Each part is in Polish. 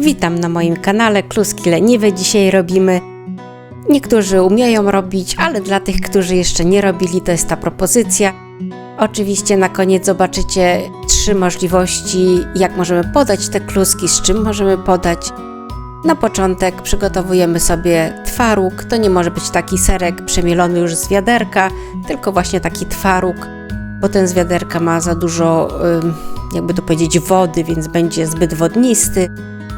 Witam na moim kanale Kluski Leniwe. Dzisiaj robimy. Niektórzy umieją robić, ale dla tych, którzy jeszcze nie robili, to jest ta propozycja. Oczywiście na koniec zobaczycie trzy możliwości, jak możemy podać te kluski, z czym możemy podać. Na początek przygotowujemy sobie twaróg. To nie może być taki serek przemielony już z wiaderka, tylko właśnie taki twaróg, bo ten z wiaderka ma za dużo, jakby to powiedzieć, wody, więc będzie zbyt wodnisty.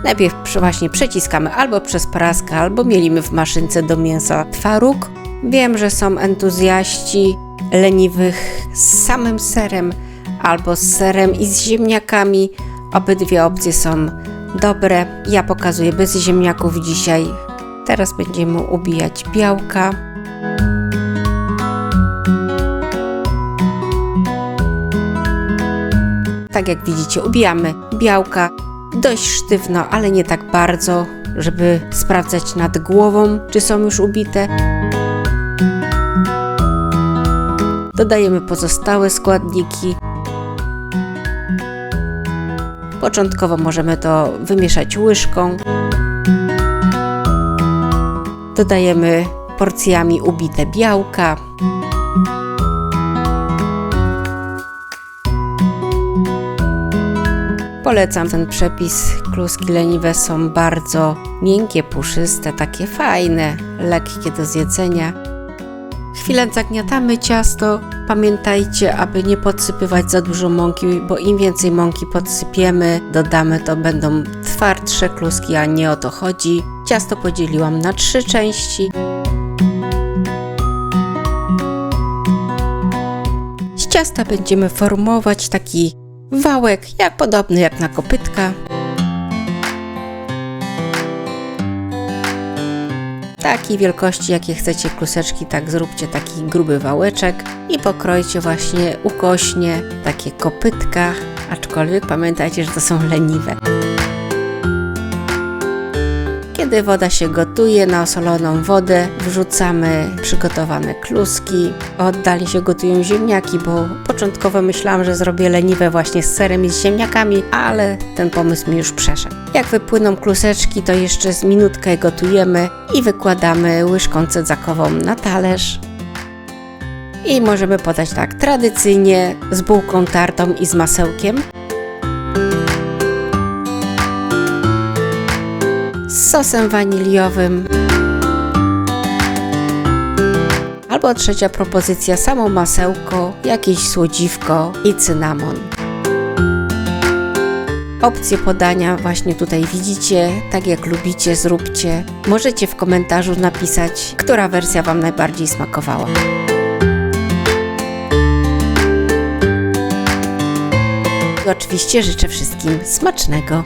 Najpierw właśnie przeciskamy albo przez praskę, albo mielimy w maszynce do mięsa twaróg. Wiem, że są entuzjaści leniwych z samym serem, albo z serem i z ziemniakami. Obydwie opcje są dobre. Ja pokazuję bez ziemniaków dzisiaj. Teraz będziemy ubijać białka. Tak jak widzicie, ubijamy białka dość sztywno, ale nie tak bardzo, żeby sprawdzać nad głową, czy są już ubite. Dodajemy pozostałe składniki. Początkowo możemy to wymieszać łyżką. Dodajemy porcjami ubite białka. Polecam ten przepis. Kluski leniwe są bardzo miękkie, puszyste, takie fajne, lekkie do zjedzenia. Chwilę zagniatamy ciasto. Pamiętajcie, aby nie podsypywać za dużo mąki, bo im więcej mąki podsypiemy, dodamy, to będą twardsze kluski, a nie o to chodzi. Ciasto podzieliłam na trzy części. Z ciasta będziemy formować taki wałek, jak podobny jak na kopytka. Takiej wielkości, jakie chcecie kluseczki, tak zróbcie taki gruby wałeczek i pokrojcie właśnie ukośnie takie kopytka, aczkolwiek pamiętajcie, że to są leniwe. Kiedy woda się gotuje, na osoloną wodę wrzucamy przygotowane kluski. Oddali się gotują ziemniaki, bo początkowo myślałam, że zrobię leniwe właśnie z serem i z ziemniakami, ale ten pomysł mi już przeszedł. Jak wypłyną kluseczki, to jeszcze z minutkę gotujemy i wykładamy łyżką cedzakową na talerz. I możemy podać tak tradycyjnie z bułką tartą i z masełkiem. Sosem waniliowym. Albo trzecia propozycja, samo masełko, jakieś słodziwko i cynamon. Opcje podania właśnie tutaj widzicie, tak jak lubicie, zróbcie. Możecie w komentarzu napisać, która wersja Wam najbardziej smakowała. I oczywiście życzę wszystkim smacznego.